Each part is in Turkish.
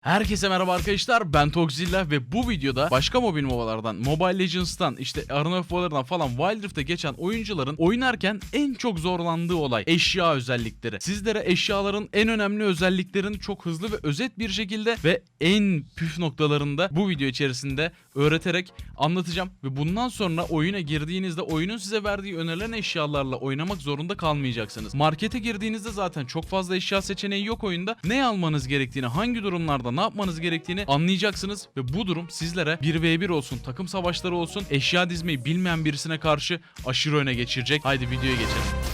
Herkese merhaba arkadaşlar ben Toxzilla ve bu videoda başka mobil mobalardan Mobile Legends'tan işte Arena of Valor'dan falan Wild Rift'e geçen oyuncuların oynarken en çok zorlandığı olay eşya özellikleri. Sizlere eşyaların en önemli özelliklerini çok hızlı ve özet bir şekilde ve en püf noktalarında bu video içerisinde öğreterek anlatacağım ve bundan sonra oyuna girdiğinizde oyunun size verdiği önerilen eşyalarla oynamak zorunda kalmayacaksınız. Markete girdiğinizde zaten çok fazla eşya seçeneği yok oyunda. Ne almanız gerektiğini, hangi durumlarda ne yapmanız gerektiğini anlayacaksınız ve bu durum sizlere 1v1 olsun, takım savaşları olsun, eşya dizmeyi bilmeyen birisine karşı aşırı öne geçirecek. Haydi videoya geçelim.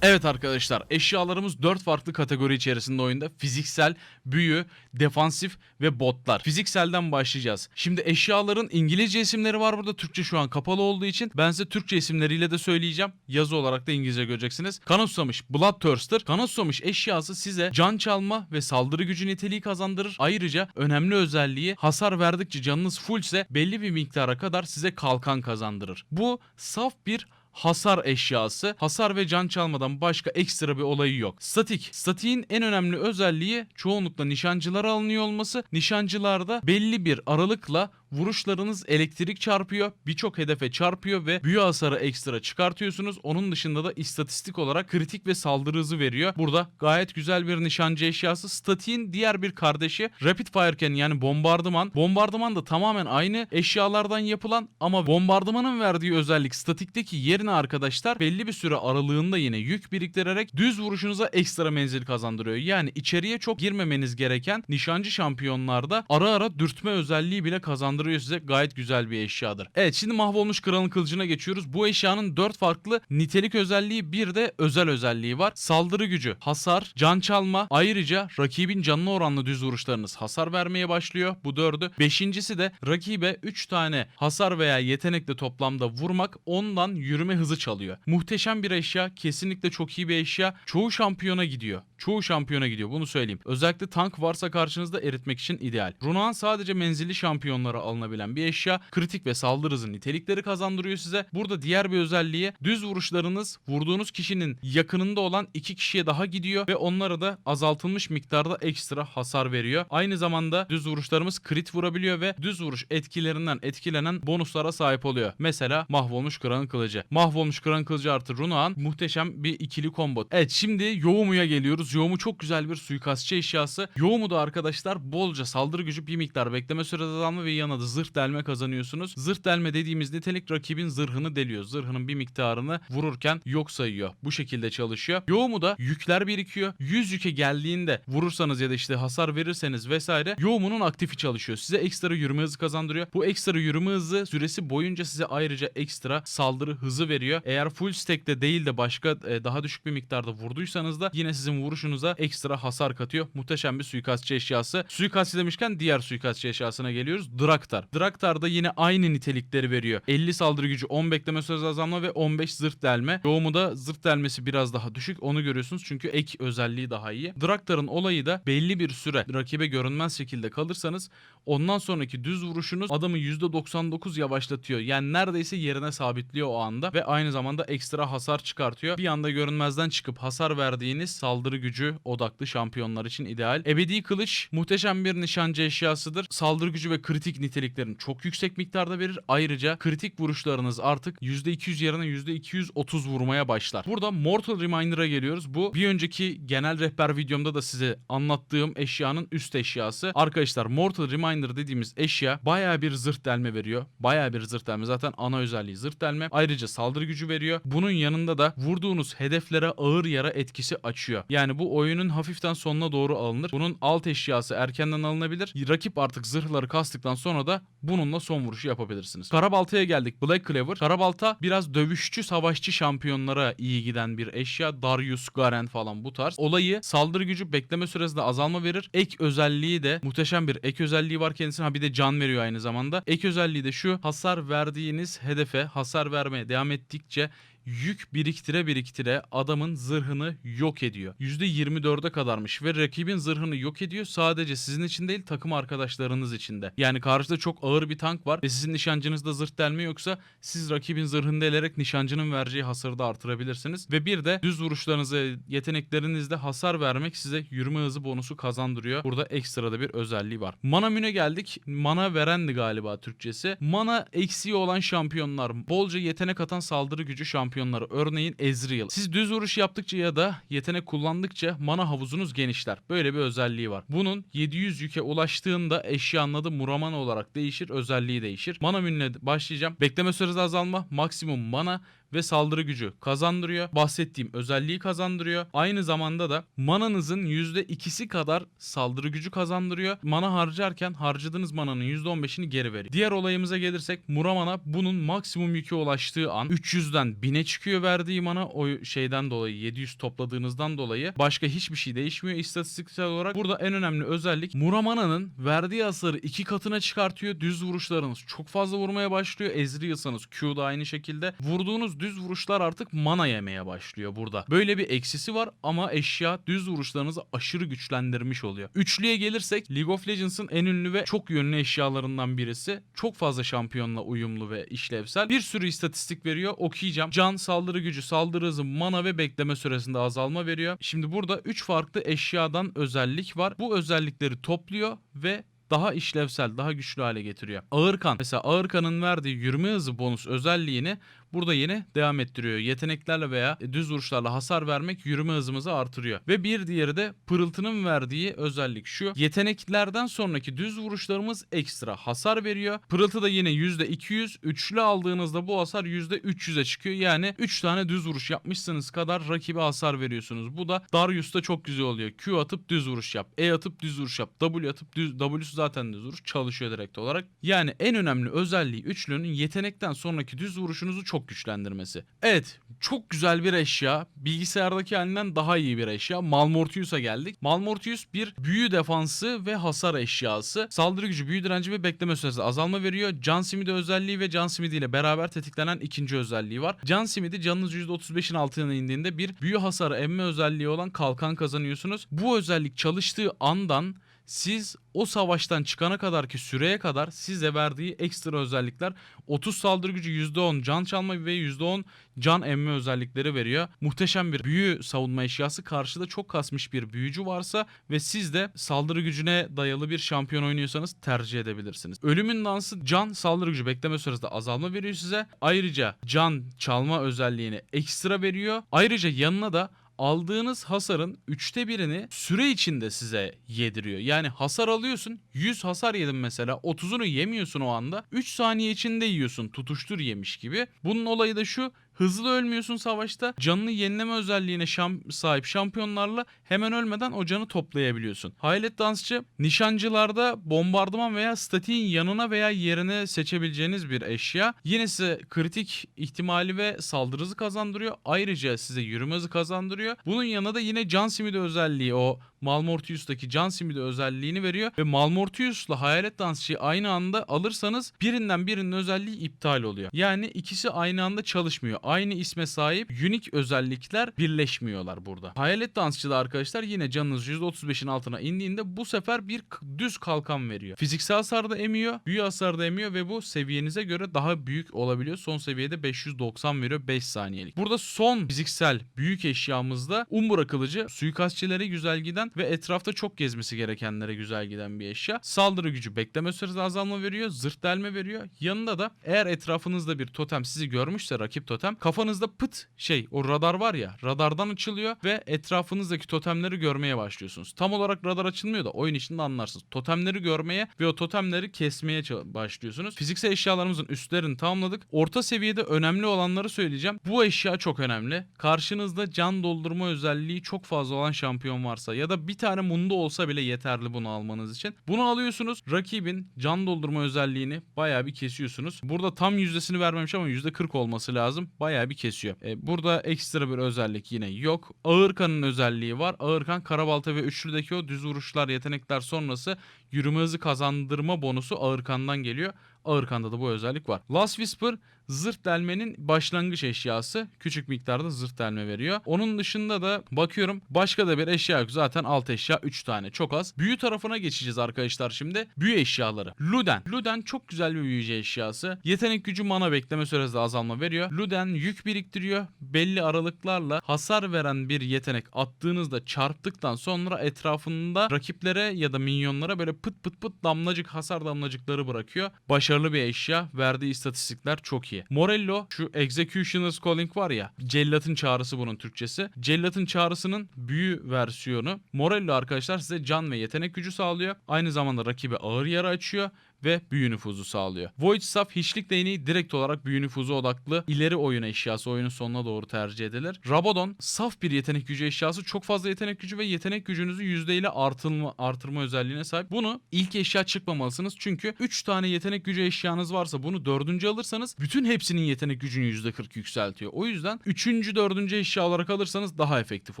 Evet arkadaşlar eşyalarımız 4 farklı kategori içerisinde oyunda. Fiziksel, büyü, defansif ve botlar. Fizikselden başlayacağız. Şimdi eşyaların İngilizce isimleri var burada. Türkçe şu an kapalı olduğu için ben size Türkçe isimleriyle de söyleyeceğim. Yazı olarak da İngilizce göreceksiniz. Kan susamış Bloodthirster. Kan susamış eşyası size can çalma ve saldırı gücü niteliği kazandırır. Ayrıca önemli özelliği hasar verdikçe canınız fullse belli bir miktara kadar size kalkan kazandırır. Bu saf bir hasar eşyası. Hasar ve can çalmadan başka ekstra bir olayı yok. Statik. Statiğin en önemli özelliği çoğunlukla nişancılara alınıyor olması. Nişancılarda belli bir aralıkla vuruşlarınız elektrik çarpıyor, birçok hedefe çarpıyor ve büyü hasarı ekstra çıkartıyorsunuz. Onun dışında da istatistik olarak kritik ve saldırı hızı veriyor. Burada gayet güzel bir nişancı eşyası. Statiğin diğer bir kardeşi Rapid Fire'ken yani bombardıman. Bombardıman da tamamen aynı eşyalardan yapılan ama bombardımanın verdiği özellik statikteki yerine arkadaşlar belli bir süre aralığında yine yük biriktirerek düz vuruşunuza ekstra menzil kazandırıyor. Yani içeriye çok girmemeniz gereken nişancı şampiyonlarda ara ara dürtme özelliği bile kazandırıyor size. Gayet güzel bir eşyadır. Evet şimdi mahvolmuş kralın kılıcına geçiyoruz. Bu eşyanın 4 farklı nitelik özelliği bir de özel özelliği var. Saldırı gücü, hasar, can çalma ayrıca rakibin canına oranlı düz vuruşlarınız hasar vermeye başlıyor. Bu dördü. Beşincisi de rakibe 3 tane hasar veya yetenekle toplamda vurmak ondan yürüme hızı çalıyor. Muhteşem bir eşya. Kesinlikle çok iyi bir eşya. Çoğu şampiyona gidiyor. Çoğu şampiyona gidiyor bunu söyleyeyim. Özellikle tank varsa karşınızda eritmek için ideal. Runağın sadece menzilli şampiyonlara alınabilen bir eşya. Kritik ve saldırı hızı nitelikleri kazandırıyor size. Burada diğer bir özelliği düz vuruşlarınız vurduğunuz kişinin yakınında olan iki kişiye daha gidiyor ve onlara da azaltılmış miktarda ekstra hasar veriyor. Aynı zamanda düz vuruşlarımız crit vurabiliyor ve düz vuruş etkilerinden etkilenen bonuslara sahip oluyor. Mesela mahvolmuş kıran kılıcı. Mahvolmuş kıran kılıcı artı Runağan muhteşem bir ikili combo. Evet şimdi Youmu'ya geliyoruz. Youmu çok güzel bir suikastçı eşyası. Youmu da arkadaşlar bolca saldırı gücü bir miktar bekleme sürede azalma ve yanına da zırh delme kazanıyorsunuz. Zırh delme dediğimiz nitelik rakibin zırhını deliyor. Zırhının bir miktarını vururken yok sayıyor. Bu şekilde çalışıyor. Youmu da yükler birikiyor. 100 yüke geldiğinde vurursanız ya da işte hasar verirseniz vesaire Youmu'nun aktifi çalışıyor. Size ekstra yürüme hızı kazandırıyor. Bu ekstra yürüme hızı süresi boyunca size ayrıca ekstra saldırı hızı veriyor. Eğer full stack'te değil de başka e, daha düşük bir miktarda vurduysanız da yine sizin vuruşunuza ekstra hasar katıyor. Muhteşem bir suikastçı eşyası. Suikastçı demişken diğer suikastçı eşyasına geliyoruz. Draktar. Draktar da yine aynı nitelikleri veriyor. 50 saldırı gücü, 10 bekleme süresi azalma ve 15 zırh delme. Yoğumu da zırh delmesi biraz daha düşük. Onu görüyorsunuz çünkü ek özelliği daha iyi. Draktar'ın olayı da belli bir süre rakibe görünmez şekilde kalırsanız ondan sonraki düz vuruşunuz adamı %99 yavaşlatıyor. Yani neredeyse yerine sabitliyor o anda ve aynı zamanda ekstra hasar çıkartıyor. Bir anda görünmezden çıkıp hasar verdiğiniz saldırı gücü odaklı şampiyonlar için ideal. Ebedi kılıç muhteşem bir nişancı eşyasıdır. Saldırı gücü ve kritik niteliklerini çok yüksek miktarda verir. Ayrıca kritik vuruşlarınız artık %200 yerine %230 vurmaya başlar. Burada Mortal Reminder'a geliyoruz. Bu bir önceki genel rehber videomda da size anlattığım eşyanın üst eşyası. Arkadaşlar Mortal Reminder dediğimiz eşya baya bir zırh delme veriyor. Baya bir zırh delme. Zaten ana özelliği zırh delme. Ayrıca saldırı gücü veriyor. Bunun yanında da vurduğunuz hedeflere ağır yara etkisi açıyor. Yani bu oyunun hafiften sonuna doğru alınır. Bunun alt eşyası erkenden alınabilir. Rakip artık zırhları kastıktan sonra da bununla son vuruşu yapabilirsiniz. Karabalta'ya geldik. Black Cleaver. Karabalta biraz dövüşçü, savaşçı şampiyonlara iyi giden bir eşya. Darius, Garen falan bu tarz. Olayı saldırı gücü bekleme süresinde azalma verir. Ek özelliği de muhteşem bir ek özelliği var kendisine. Ha bir de can veriyor aynı zamanda. Ek özelliği de şu. Hasar verdiğiniz hedefe hasar vermeye devam ettikçe yük biriktire biriktire adamın zırhını yok ediyor. %24'e kadarmış ve rakibin zırhını yok ediyor sadece sizin için değil takım arkadaşlarınız için de. Yani karşıda çok ağır bir tank var ve sizin nişancınızda zırh delme yoksa siz rakibin zırhını delerek nişancının vereceği hasarı da artırabilirsiniz. Ve bir de düz vuruşlarınızı yeteneklerinizde hasar vermek size yürüme hızı bonusu kazandırıyor. Burada ekstra da bir özelliği var. Mana müne geldik. Mana verendi galiba Türkçesi. Mana eksiği olan şampiyonlar. Bolca yetenek atan saldırı gücü şampiyonları. Örneğin Ezreal. Siz düz vuruş yaptıkça ya da yetenek kullandıkça mana havuzunuz genişler. Böyle bir özelliği var. Bunun 700 yüke ulaştığında eşyanın adı Muramana olarak değişir. Özelliği değişir. Mana mününe başlayacağım. Bekleme süresi azalma. Maksimum mana ve saldırı gücü kazandırıyor. Bahsettiğim özelliği kazandırıyor. Aynı zamanda da mananızın %2'si kadar saldırı gücü kazandırıyor. Mana harcarken harcadığınız mananın %15'ini geri veriyor. Diğer olayımıza gelirsek Muramana bunun maksimum yükü ulaştığı an 300'den 1000'e çıkıyor verdiği mana o şeyden dolayı 700 topladığınızdan dolayı başka hiçbir şey değişmiyor istatistiksel olarak. Burada en önemli özellik Muramana'nın verdiği hasarı iki katına çıkartıyor. Düz vuruşlarınız çok fazla vurmaya başlıyor. Ezreal'sanız Q'da aynı şekilde. Vurduğunuz düz vuruşlar artık mana yemeye başlıyor burada. Böyle bir eksisi var ama eşya düz vuruşlarınızı aşırı güçlendirmiş oluyor. Üçlüye gelirsek League of Legends'ın en ünlü ve çok yönlü eşyalarından birisi. Çok fazla şampiyonla uyumlu ve işlevsel. Bir sürü istatistik veriyor. Okuyacağım. Can, saldırı gücü, saldırı hızı, mana ve bekleme süresinde azalma veriyor. Şimdi burada 3 farklı eşyadan özellik var. Bu özellikleri topluyor ve daha işlevsel, daha güçlü hale getiriyor. Ağırkan. Mesela Ağırkan'ın verdiği yürüme hızı bonus özelliğini burada yine devam ettiriyor. Yeteneklerle veya düz vuruşlarla hasar vermek yürüme hızımızı artırıyor. Ve bir diğeri de pırıltının verdiği özellik şu. Yeteneklerden sonraki düz vuruşlarımız ekstra hasar veriyor. Pırıltı da yine %200. Üçlü aldığınızda bu hasar %300'e çıkıyor. Yani 3 tane düz vuruş yapmışsınız kadar rakibe hasar veriyorsunuz. Bu da Darius'ta çok güzel oluyor. Q atıp düz vuruş yap. E atıp düz vuruş yap. W atıp düz W'su zaten düz vuruş çalışıyor direkt olarak. Yani en önemli özelliği üçlünün yetenekten sonraki düz vuruşunuzu çok güçlendirmesi. Evet çok güzel bir eşya. Bilgisayardaki halinden daha iyi bir eşya. Malmortius'a geldik. Malmortius bir büyü defansı ve hasar eşyası. Saldırı gücü, büyü direnci ve bekleme süresi azalma veriyor. Can simidi özelliği ve can simidi ile beraber tetiklenen ikinci özelliği var. Can simidi canınız %35'in altına indiğinde bir büyü hasarı emme özelliği olan kalkan kazanıyorsunuz. Bu özellik çalıştığı andan siz o savaştan çıkana kadar ki süreye kadar size verdiği ekstra özellikler 30 saldırı gücü %10 can çalma ve %10 can emme özellikleri veriyor. Muhteşem bir büyü savunma eşyası karşıda çok kasmış bir büyücü varsa ve siz de saldırı gücüne dayalı bir şampiyon oynuyorsanız tercih edebilirsiniz. Ölümün dansı can saldırı gücü bekleme süresinde azalma veriyor size. Ayrıca can çalma özelliğini ekstra veriyor. Ayrıca yanına da aldığınız hasarın üçte birini süre içinde size yediriyor. Yani hasar alıyorsun 100 hasar yedin mesela 30'unu yemiyorsun o anda 3 saniye içinde yiyorsun tutuştur yemiş gibi. Bunun olayı da şu Hızlı ölmüyorsun savaşta. Canını yenileme özelliğine şam sahip şampiyonlarla hemen ölmeden o canı toplayabiliyorsun. Hayalet dansçı nişancılarda bombardıman veya statiğin yanına veya yerine seçebileceğiniz bir eşya. Yine size kritik ihtimali ve saldırı hızı kazandırıyor. Ayrıca size yürüme hızı kazandırıyor. Bunun yanında da yine can simidi özelliği o Malmortius'taki can simidi özelliğini veriyor ve Malmortius'la hayalet dansçıyı aynı anda alırsanız birinden birinin özelliği iptal oluyor. Yani ikisi aynı anda çalışmıyor. Aynı isme sahip unik özellikler birleşmiyorlar burada. Hayalet dansçıda arkadaşlar yine canınız %35'in altına indiğinde bu sefer bir düz kalkan veriyor. Fiziksel hasar da emiyor, büyü hasar da emiyor ve bu seviyenize göre daha büyük olabiliyor. Son seviyede 590 veriyor 5 saniyelik. Burada son fiziksel büyük eşyamızda Umbra kılıcı suikastçilere güzel giden ve etrafta çok gezmesi gerekenlere güzel giden bir eşya. Saldırı gücü bekleme süresi azalma veriyor. Zırh delme veriyor. Yanında da eğer etrafınızda bir totem sizi görmüşse rakip totem kafanızda pıt şey o radar var ya radardan açılıyor ve etrafınızdaki totemleri görmeye başlıyorsunuz. Tam olarak radar açılmıyor da oyun içinde anlarsınız. Totemleri görmeye ve o totemleri kesmeye başlıyorsunuz. Fiziksel eşyalarımızın üstlerini tamamladık. Orta seviyede önemli olanları söyleyeceğim. Bu eşya çok önemli. Karşınızda can doldurma özelliği çok fazla olan şampiyon varsa ya da bir tane mundo olsa bile yeterli bunu almanız için. Bunu alıyorsunuz. Rakibin can doldurma özelliğini bayağı bir kesiyorsunuz. Burada tam yüzdesini vermemiş ama %40 olması lazım. Bayağı bir kesiyor. E, burada ekstra bir özellik yine yok. Ağırkan'ın özelliği var. Ağırkan Karabalta ve Üçlü'deki o düz vuruşlar, yetenekler sonrası yürüme hızı kazandırma bonusu Ağırkan'dan geliyor. Ağırkan'da da bu özellik var. Last Whisper zırh delmenin başlangıç eşyası. Küçük miktarda zırh delme veriyor. Onun dışında da bakıyorum başka da bir eşya yok. Zaten alt eşya 3 tane çok az. Büyü tarafına geçeceğiz arkadaşlar şimdi. Büyü eşyaları. Luden. Luden çok güzel bir büyücü eşyası. Yetenek gücü mana bekleme süresi azalma veriyor. Luden yük biriktiriyor. Belli aralıklarla hasar veren bir yetenek attığınızda çarptıktan sonra etrafında rakiplere ya da minyonlara böyle pıt pıt pıt damlacık hasar damlacıkları bırakıyor. Başarılı bir eşya. Verdiği istatistikler çok iyi. Morello şu Executioner's Calling var ya. Cellat'ın çağrısı bunun Türkçesi. Cellat'ın çağrısının büyü versiyonu. Morello arkadaşlar size can ve yetenek gücü sağlıyor. Aynı zamanda rakibe ağır yara açıyor ve büyü nüfuzu sağlıyor. Void Staff hiçlik değneği direkt olarak büyü nüfuzu odaklı ileri oyun eşyası oyunun sonuna doğru tercih edilir. Rabadon saf bir yetenek gücü eşyası çok fazla yetenek gücü ve yetenek gücünüzü yüzdeyle artırma, artırma özelliğine sahip. Bunu ilk eşya çıkmamalısınız çünkü 3 tane yetenek gücü eşyanız varsa bunu dördüncü alırsanız bütün hepsinin yetenek gücünü %40 yükseltiyor. O yüzden 3. 4. eşya olarak alırsanız daha efektif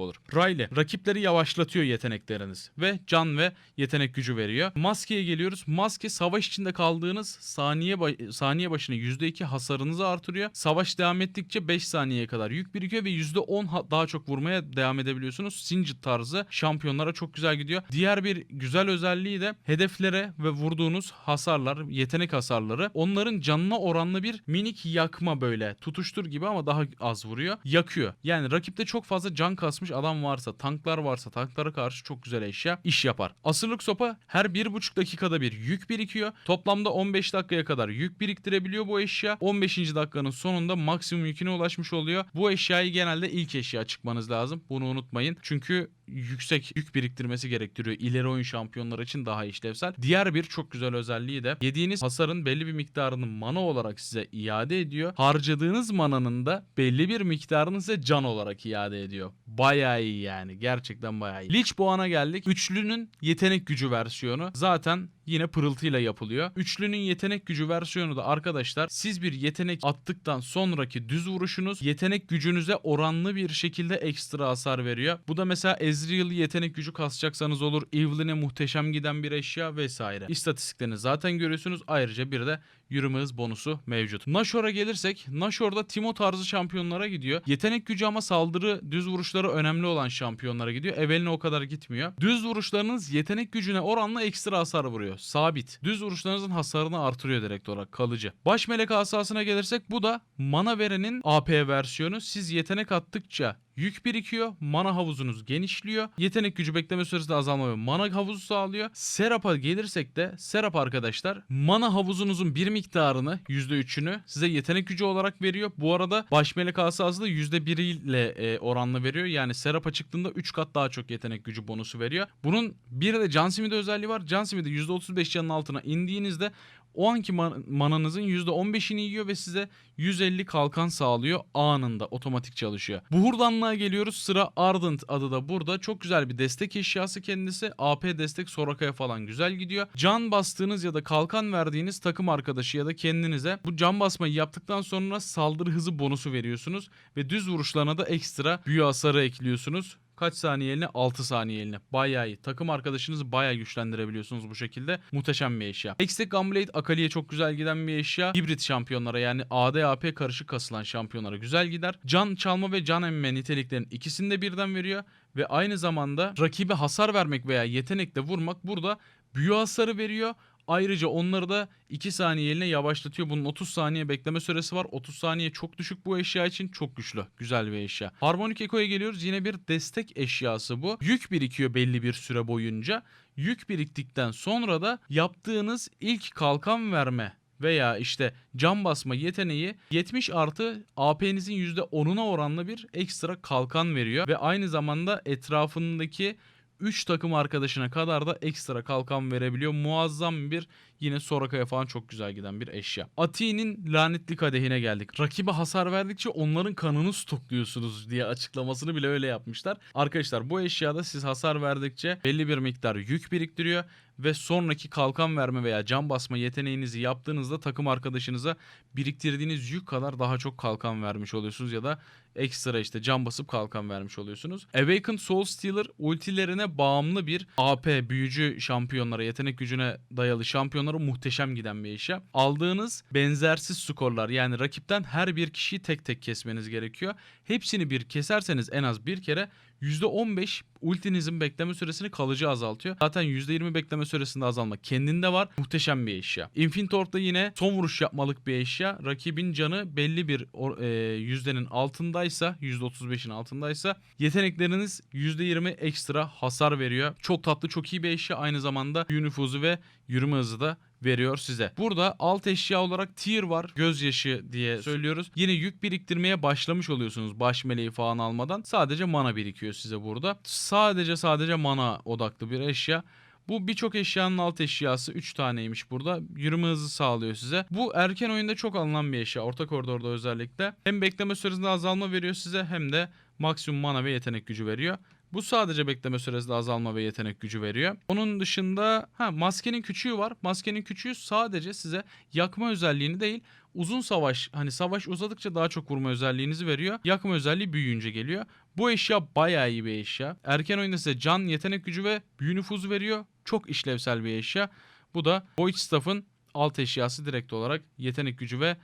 olur. Riley rakipleri yavaşlatıyor yetenekleriniz ve can ve yetenek gücü veriyor. Maskeye geliyoruz. Maske savaş içinde kaldığınız saniye ba- saniye başına %2 hasarınızı artırıyor. Savaş devam ettikçe 5 saniyeye kadar yük birikiyor ve %10 ha- daha çok vurmaya devam edebiliyorsunuz. Singed tarzı şampiyonlara çok güzel gidiyor. Diğer bir güzel özelliği de hedeflere ve vurduğunuz hasarlar, yetenek hasarları onların canına oranlı bir minik yakma böyle tutuştur gibi ama daha az vuruyor. Yakıyor. Yani rakipte çok fazla can kasmış adam varsa, tanklar varsa tanklara karşı çok güzel eşya iş yapar. Asırlık sopa her 1,5 dakikada bir yük birikiyor. Toplamda 15 dakikaya kadar yük biriktirebiliyor bu eşya. 15. dakikanın sonunda maksimum yüküne ulaşmış oluyor. Bu eşyayı genelde ilk eşya çıkmanız lazım. Bunu unutmayın. Çünkü yüksek yük biriktirmesi gerektiriyor. İleri oyun şampiyonları için daha işlevsel. Diğer bir çok güzel özelliği de yediğiniz hasarın belli bir miktarını mana olarak size iade ediyor. Harcadığınız mananın da belli bir miktarını size can olarak iade ediyor. Bayağı iyi yani. Gerçekten bayağı iyi. Lich Boğan'a geldik. Üçlünün yetenek gücü versiyonu. Zaten yine pırıltıyla yapılıyor. Üçlünün yetenek gücü versiyonu da arkadaşlar siz bir yetenek attıktan sonraki düz vuruşunuz yetenek gücünüze oranlı bir şekilde ekstra hasar veriyor. Bu da mesela Ezreal yetenek gücü kasacaksanız olur. Evelyn'e muhteşem giden bir eşya vesaire. İstatistiklerini zaten görüyorsunuz. Ayrıca bir de yürüme hız bonusu mevcut. Nashor'a gelirsek Nashor'da Timo tarzı şampiyonlara gidiyor. Yetenek gücü ama saldırı düz vuruşları önemli olan şampiyonlara gidiyor. Evelyn'e o kadar gitmiyor. Düz vuruşlarınız yetenek gücüne oranla ekstra hasar vuruyor. Sabit. Düz vuruşlarınızın hasarını artırıyor direkt olarak kalıcı. Baş melek asasına gelirsek bu da mana verenin AP versiyonu. Siz yetenek attıkça Yük birikiyor, mana havuzunuz genişliyor. Yetenek gücü bekleme süresi azalma ve mana havuzu sağlıyor. Serap'a gelirsek de Serap arkadaşlar mana havuzunuzun bir miktarını %3'ünü size yetenek gücü olarak veriyor. Bu arada baş melek asası da %1 ile e, oranlı veriyor. Yani Serap'a çıktığında 3 kat daha çok yetenek gücü bonusu veriyor. Bunun bir de Can Simi'de özelliği var. Can Simi'de %35 canın altına indiğinizde o anki man- mananızın %15'ini yiyor ve size 150 kalkan sağlıyor anında otomatik çalışıyor. Buhurdanlığa geliyoruz sıra Ardent adı da burada çok güzel bir destek eşyası kendisi AP destek Soraka'ya falan güzel gidiyor. Can bastığınız ya da kalkan verdiğiniz takım arkadaşı ya da kendinize bu can basmayı yaptıktan sonra saldırı hızı bonusu veriyorsunuz ve düz vuruşlarına da ekstra büyü hasarı ekliyorsunuz. Kaç saniye eline? 6 saniye eline. Bayağı iyi. Takım arkadaşınızı bayağı güçlendirebiliyorsunuz bu şekilde. Muhteşem bir eşya. Hextech Gunblade Akali'ye çok güzel giden bir eşya. Hibrit şampiyonlara yani AD AP karışık kasılan şampiyonlara güzel gider. Can çalma ve can emme niteliklerin ikisini de birden veriyor. Ve aynı zamanda rakibe hasar vermek veya yetenekle vurmak burada büyü hasarı veriyor. Ayrıca onları da 2 saniye eline yavaşlatıyor. Bunun 30 saniye bekleme süresi var. 30 saniye çok düşük bu eşya için. Çok güçlü. Güzel bir eşya. Harmonik Echo'ya geliyoruz. Yine bir destek eşyası bu. Yük birikiyor belli bir süre boyunca. Yük biriktikten sonra da yaptığınız ilk kalkan verme veya işte cam basma yeteneği 70 artı AP'nizin %10'una oranlı bir ekstra kalkan veriyor. Ve aynı zamanda etrafındaki 3 takım arkadaşına kadar da ekstra kalkan verebiliyor. Muazzam bir yine Soraka'ya falan çok güzel giden bir eşya. Ati'nin lanetli kadehine geldik. Rakibe hasar verdikçe onların kanını stokluyorsunuz diye açıklamasını bile öyle yapmışlar. Arkadaşlar bu eşyada siz hasar verdikçe belli bir miktar yük biriktiriyor ve sonraki kalkan verme veya can basma yeteneğinizi yaptığınızda takım arkadaşınıza biriktirdiğiniz yük kadar daha çok kalkan vermiş oluyorsunuz ya da ekstra işte can basıp kalkan vermiş oluyorsunuz. Awakened Soul Stealer ultilerine bağımlı bir AP büyücü şampiyonlara, yetenek gücüne dayalı şampiyonlara muhteşem giden bir eşya. Aldığınız benzersiz skorlar yani rakipten her bir kişiyi tek tek kesmeniz gerekiyor. Hepsini bir keserseniz en az bir kere %15 ultinizin bekleme süresini kalıcı azaltıyor. Zaten %20 bekleme süresinde azalma kendinde var. Muhteşem bir eşya. Infinite Orb'da yine son vuruş yapmalık bir eşya. Rakibin canı belli bir e, yüzdenin altındaysa, %35'in altındaysa yetenekleriniz %20 ekstra hasar veriyor. Çok tatlı, çok iyi bir eşya. Aynı zamanda büyü nüfuzu ve yürüme hızı da veriyor size. Burada alt eşya olarak tier var. Gözyaşı diye söylüyoruz. Yine yük biriktirmeye başlamış oluyorsunuz baş meleği falan almadan. Sadece mana birikiyor size burada. Sadece sadece mana odaklı bir eşya. Bu birçok eşyanın alt eşyası 3 taneymiş burada. Yürüme hızı sağlıyor size. Bu erken oyunda çok alınan bir eşya. Orta koridorda özellikle. Hem bekleme süresinde azalma veriyor size hem de maksimum mana ve yetenek gücü veriyor. Bu sadece bekleme süresinde azalma ve yetenek gücü veriyor. Onun dışında ha maskenin küçüğü var. Maskenin küçüğü sadece size yakma özelliğini değil uzun savaş hani savaş uzadıkça daha çok vurma özelliğinizi veriyor. Yakma özelliği büyüyünce geliyor. Bu eşya bayağı iyi bir eşya. Erken oyunda size can, yetenek gücü ve büyü nüfuzu veriyor. Çok işlevsel bir eşya. Bu da Void Staff'ın alt eşyası direkt olarak yetenek gücü ve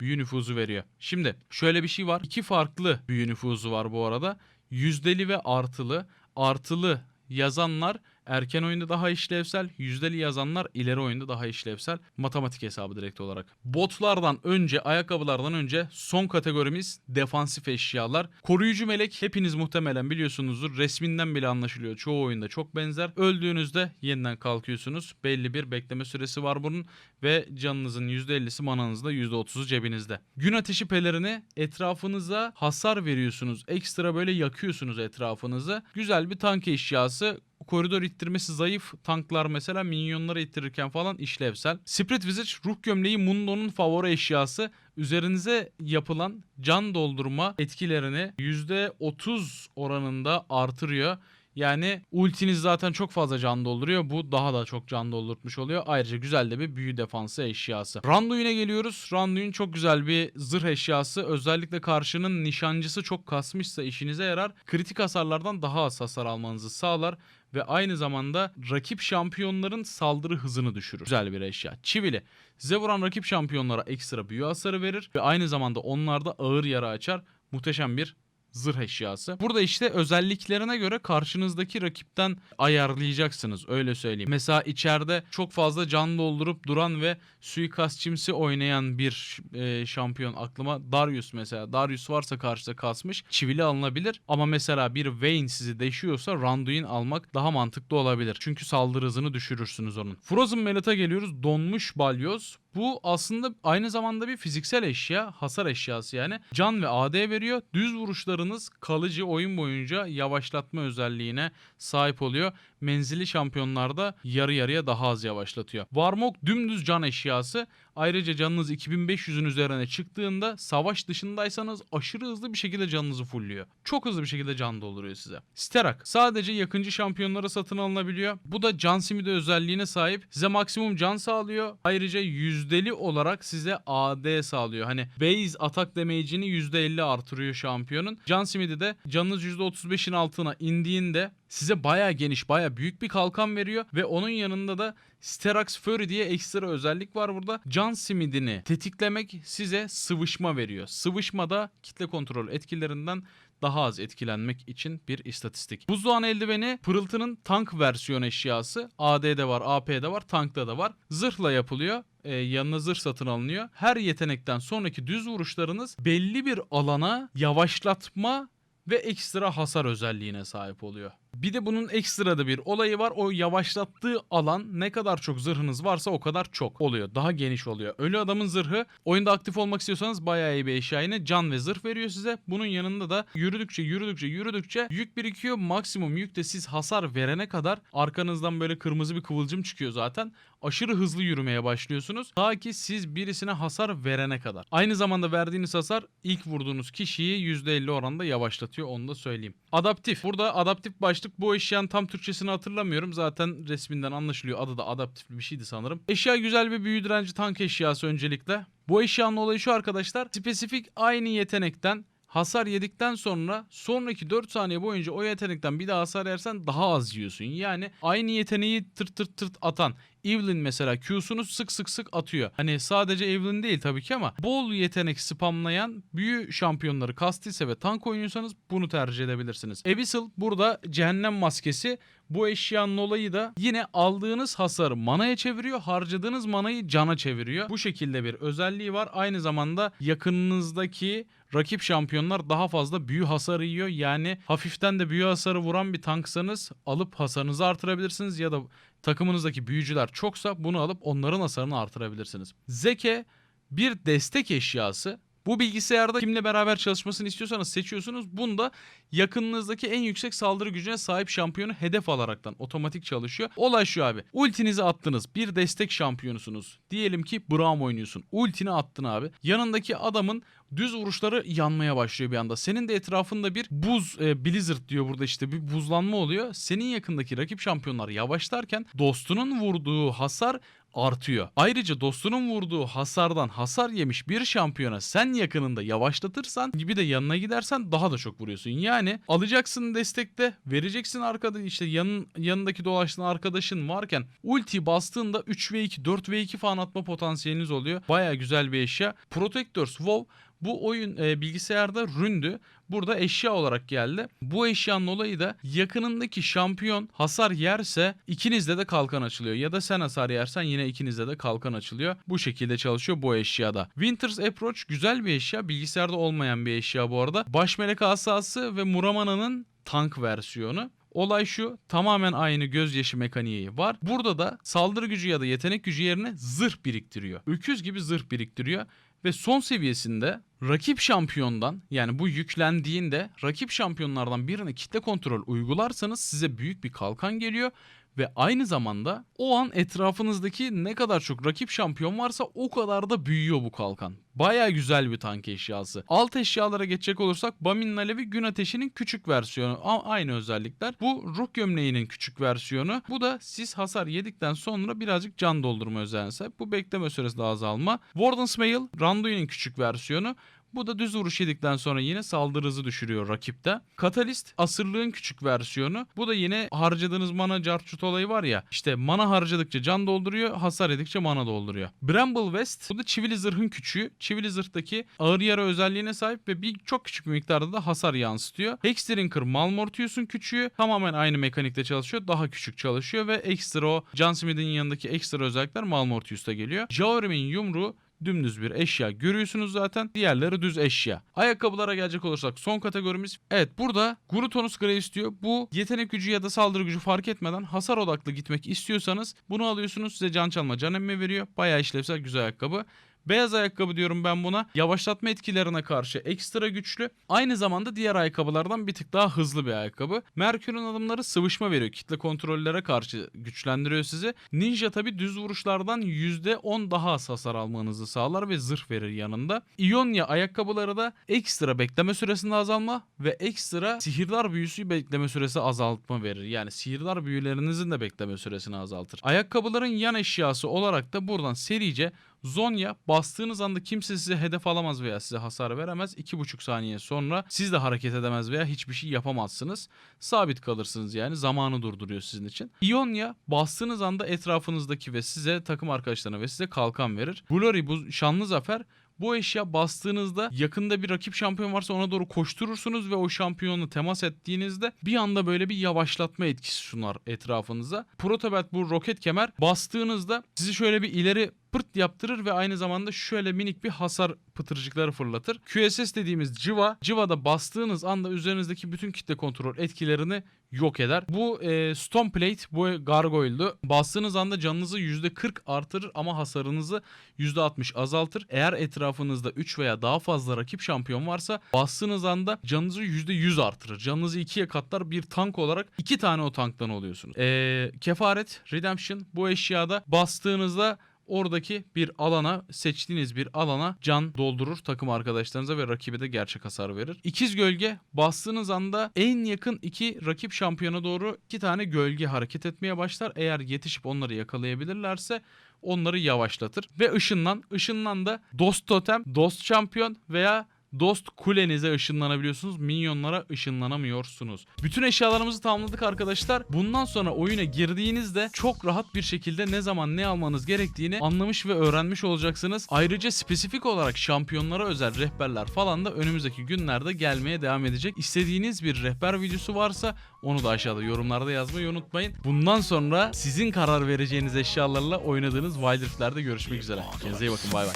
büyü nüfuzu veriyor. Şimdi şöyle bir şey var. İki farklı büyü nüfuzu var bu arada. Yüzdeli ve artılı. Artılı yazanlar erken oyunda daha işlevsel, yüzdeli yazanlar ileri oyunda daha işlevsel. Matematik hesabı direkt olarak. Botlardan önce, ayakkabılardan önce son kategorimiz defansif eşyalar. Koruyucu melek hepiniz muhtemelen biliyorsunuzdur. Resminden bile anlaşılıyor. Çoğu oyunda çok benzer. Öldüğünüzde yeniden kalkıyorsunuz. Belli bir bekleme süresi var bunun ve canınızın %50'si mananızda %30'u cebinizde. Gün ateşi pelerini etrafınıza hasar veriyorsunuz. Ekstra böyle yakıyorsunuz etrafınızı. Güzel bir tank eşyası koridor ittirmesi zayıf tanklar mesela minyonları ittirirken falan işlevsel. Spirit Visage ruh gömleği Mundo'nun favori eşyası. Üzerinize yapılan can doldurma etkilerini %30 oranında artırıyor. Yani ultiniz zaten çok fazla can dolduruyor. Bu daha da çok can doldurtmuş oluyor. Ayrıca güzel de bir büyü defansı eşyası. Randuin'e geliyoruz. Randuin çok güzel bir zırh eşyası. Özellikle karşının nişancısı çok kasmışsa işinize yarar. Kritik hasarlardan daha az hasar almanızı sağlar ve aynı zamanda rakip şampiyonların saldırı hızını düşürür. Güzel bir eşya. Çivili. Size rakip şampiyonlara ekstra büyü hasarı verir ve aynı zamanda onlarda ağır yara açar. Muhteşem bir zırh eşyası. Burada işte özelliklerine göre karşınızdaki rakipten ayarlayacaksınız öyle söyleyeyim. Mesela içeride çok fazla can doldurup duran ve suikastçimsi oynayan bir e, şampiyon aklıma Darius mesela. Darius varsa karşıda kasmış çivili alınabilir ama mesela bir Vayne sizi deşiyorsa Randuin almak daha mantıklı olabilir. Çünkü saldırı hızını düşürürsünüz onun. Frozen Melot'a geliyoruz. Donmuş balyoz. Bu aslında aynı zamanda bir fiziksel eşya, hasar eşyası yani. Can ve AD veriyor. Düz vuruşlarınız kalıcı oyun boyunca yavaşlatma özelliğine sahip oluyor. Menzili şampiyonlarda yarı yarıya daha az yavaşlatıyor. Varmok dümdüz can eşyası. Ayrıca canınız 2500'ün üzerine çıktığında savaş dışındaysanız aşırı hızlı bir şekilde canınızı fullüyor. Çok hızlı bir şekilde can dolduruyor size. Sterak sadece yakıncı şampiyonlara satın alınabiliyor. Bu da can simidi özelliğine sahip. Size maksimum can sağlıyor. Ayrıca yüzdeli olarak size AD sağlıyor. Hani base atak damage'ini %50 artırıyor şampiyonun. Can simidi de canınız %35'in altına indiğinde size baya geniş, baya büyük bir kalkan veriyor ve onun yanında da Sterax Fury diye ekstra özellik var burada. Can simidini tetiklemek size sıvışma veriyor. Sıvışmada kitle kontrol etkilerinden daha az etkilenmek için bir istatistik. Buzdoğan eldiveni pırıltının tank versiyon eşyası. AD'de var, AP'de var, tankta da var. Zırhla yapılıyor. Ee, yanına zırh satın alınıyor. Her yetenekten sonraki düz vuruşlarınız belli bir alana yavaşlatma ve ekstra hasar özelliğine sahip oluyor. Bir de bunun ekstra da bir olayı var. O yavaşlattığı alan ne kadar çok zırhınız varsa o kadar çok oluyor. Daha geniş oluyor. Ölü adamın zırhı oyunda aktif olmak istiyorsanız bayağı iyi bir eşya yine. Can ve zırh veriyor size. Bunun yanında da yürüdükçe yürüdükçe yürüdükçe yük birikiyor. Maksimum yük de siz hasar verene kadar arkanızdan böyle kırmızı bir kıvılcım çıkıyor zaten. Aşırı hızlı yürümeye başlıyorsunuz. Ta ki siz birisine hasar verene kadar. Aynı zamanda verdiğiniz hasar ilk vurduğunuz kişiyi %50 oranda yavaşlatıyor. Onu da söyleyeyim. Adaptif. Burada adaptif başlık. Bu eşyanın tam Türkçesini hatırlamıyorum. Zaten resminden anlaşılıyor. Adı da adaptif bir şeydi sanırım. Eşya güzel bir büyü direnci tank eşyası öncelikle. Bu eşyanın olayı şu arkadaşlar. Spesifik aynı yetenekten hasar yedikten sonra sonraki 4 saniye boyunca o yetenekten bir daha hasar yersen daha az yiyorsun. Yani aynı yeteneği tırt tırt tırt atan Evelyn mesela Q'sunu sık sık sık atıyor. Hani sadece Evelyn değil tabii ki ama bol yetenek spamlayan büyü şampiyonları kastıysa ve tank oynuyorsanız bunu tercih edebilirsiniz. Abyssal burada cehennem maskesi bu eşyanın olayı da yine aldığınız hasarı manaya çeviriyor, harcadığınız manayı cana çeviriyor. Bu şekilde bir özelliği var. Aynı zamanda yakınınızdaki rakip şampiyonlar daha fazla büyü hasarı yiyor. Yani hafiften de büyü hasarı vuran bir tanksanız alıp hasarınızı artırabilirsiniz ya da takımınızdaki büyücüler çoksa bunu alıp onların hasarını artırabilirsiniz. Zeke bir destek eşyası. Bu bilgisayarda kimle beraber çalışmasını istiyorsanız seçiyorsunuz. Bunda yakınınızdaki en yüksek saldırı gücüne sahip şampiyonu hedef alaraktan otomatik çalışıyor. Olay şu abi. Ultinizi attınız. Bir destek şampiyonusunuz. Diyelim ki Braum oynuyorsun. Ultini attın abi. Yanındaki adamın düz vuruşları yanmaya başlıyor bir anda. Senin de etrafında bir buz e, blizzard diyor burada işte bir buzlanma oluyor. Senin yakındaki rakip şampiyonlar yavaşlarken dostunun vurduğu hasar artıyor. Ayrıca dostunun vurduğu hasardan hasar yemiş bir şampiyona sen yakınında yavaşlatırsan gibi de yanına gidersen daha da çok vuruyorsun. Yani alacaksın destekte vereceksin arkada işte yanın, yanındaki dolaştığın arkadaşın varken ulti bastığında 3 ve 2 4 ve 2 falan atma potansiyeliniz oluyor. Baya güzel bir eşya. Protectors WoW bu oyun e, bilgisayarda ründü. Burada eşya olarak geldi. Bu eşyanın olayı da yakınındaki şampiyon hasar yerse ikinizde de kalkan açılıyor. Ya da sen hasar yersen yine ikinizde de kalkan açılıyor. Bu şekilde çalışıyor bu eşyada. Winter's Approach güzel bir eşya. Bilgisayarda olmayan bir eşya bu arada. Baş melek asası ve Muramana'nın tank versiyonu. Olay şu tamamen aynı gözyaşı mekaniği var. Burada da saldırı gücü ya da yetenek gücü yerine zırh biriktiriyor. Öküz gibi zırh biriktiriyor. Ve son seviyesinde rakip şampiyondan yani bu yüklendiğinde rakip şampiyonlardan birine kitle kontrol uygularsanız size büyük bir kalkan geliyor ve aynı zamanda o an etrafınızdaki ne kadar çok rakip şampiyon varsa o kadar da büyüyor bu kalkan. Baya güzel bir tank eşyası. Alt eşyalara geçecek olursak Bamin'in Alevi gün ateşinin küçük versiyonu. A- aynı özellikler. Bu ruh gömleğinin küçük versiyonu. Bu da siz hasar yedikten sonra birazcık can doldurma özelliğine. Bu bekleme süresi de azalma. Warden's Mail Randuin'in küçük versiyonu. Bu da düz vuruş yedikten sonra yine saldırı hızı düşürüyor rakipte. Katalist asırlığın küçük versiyonu. Bu da yine harcadığınız mana carçut olayı var ya. İşte mana harcadıkça can dolduruyor, hasar yedikçe mana dolduruyor. Bramble West bu da çivili zırhın küçüğü. Çivili zırhtaki ağır yara özelliğine sahip ve bir çok küçük bir miktarda da hasar yansıtıyor. Hexdrinker Malmortius'un küçüğü tamamen aynı mekanikte çalışıyor. Daha küçük çalışıyor ve ekstra o John Smith'in yanındaki ekstra özellikler Malmortius'ta geliyor. Jaorim'in yumruğu dümdüz bir eşya görüyorsunuz zaten. Diğerleri düz eşya. Ayakkabılara gelecek olursak son kategorimiz. Evet burada Grutonus Grace diyor. Bu yetenek gücü ya da saldırı gücü fark etmeden hasar odaklı gitmek istiyorsanız bunu alıyorsunuz. Size can çalma can emme veriyor. Bayağı işlevsel güzel ayakkabı. Beyaz ayakkabı diyorum ben buna. Yavaşlatma etkilerine karşı ekstra güçlü. Aynı zamanda diğer ayakkabılardan bir tık daha hızlı bir ayakkabı. Merkür'ün adımları sıvışma veriyor. Kitle kontrollere karşı güçlendiriyor sizi. Ninja tabi düz vuruşlardan %10 daha az hasar almanızı sağlar ve zırh verir yanında. Ionia ayakkabıları da ekstra bekleme süresinde azalma ve ekstra sihirdar büyüsü bekleme süresi azaltma verir. Yani sihirdar büyülerinizin de bekleme süresini azaltır. Ayakkabıların yan eşyası olarak da buradan serice Zonya bastığınız anda kimse size hedef alamaz veya size hasar veremez. 2,5 saniye sonra siz de hareket edemez veya hiçbir şey yapamazsınız. Sabit kalırsınız yani zamanı durduruyor sizin için. Ionia bastığınız anda etrafınızdaki ve size takım arkadaşlarına ve size kalkan verir. Glory bu şanlı zafer bu eşya bastığınızda yakında bir rakip şampiyon varsa ona doğru koşturursunuz ve o şampiyonla temas ettiğinizde bir anda böyle bir yavaşlatma etkisi sunar etrafınıza. Protobelt bu roket kemer bastığınızda sizi şöyle bir ileri pırt yaptırır ve aynı zamanda şöyle minik bir hasar pıtırcıkları fırlatır. QSS dediğimiz civa, civada bastığınız anda üzerinizdeki bütün kitle kontrol etkilerini yok eder. Bu e, Stone Plate, bu Gargoyle'du. Bastığınız anda canınızı %40 artırır ama hasarınızı %60 azaltır. Eğer etrafınızda 3 veya daha fazla rakip şampiyon varsa bastığınız anda canınızı %100 artırır. Canınızı ikiye katlar bir tank olarak iki tane o tanktan oluyorsunuz. E, kefaret, Redemption bu eşyada bastığınızda oradaki bir alana seçtiğiniz bir alana can doldurur takım arkadaşlarınıza ve rakibe de gerçek hasar verir. İkiz gölge bastığınız anda en yakın iki rakip şampiyona doğru iki tane gölge hareket etmeye başlar. Eğer yetişip onları yakalayabilirlerse onları yavaşlatır. Ve ışınlan. Işınlan da dost totem, dost şampiyon veya Dost kulenize ışınlanabiliyorsunuz. Minyonlara ışınlanamıyorsunuz. Bütün eşyalarımızı tamamladık arkadaşlar. Bundan sonra oyuna girdiğinizde çok rahat bir şekilde ne zaman ne almanız gerektiğini anlamış ve öğrenmiş olacaksınız. Ayrıca spesifik olarak şampiyonlara özel rehberler falan da önümüzdeki günlerde gelmeye devam edecek. İstediğiniz bir rehber videosu varsa onu da aşağıda yorumlarda yazmayı unutmayın. Bundan sonra sizin karar vereceğiniz eşyalarla oynadığınız Wild Rift'lerde görüşmek üzere. Kendinize iyi bakın bay bay.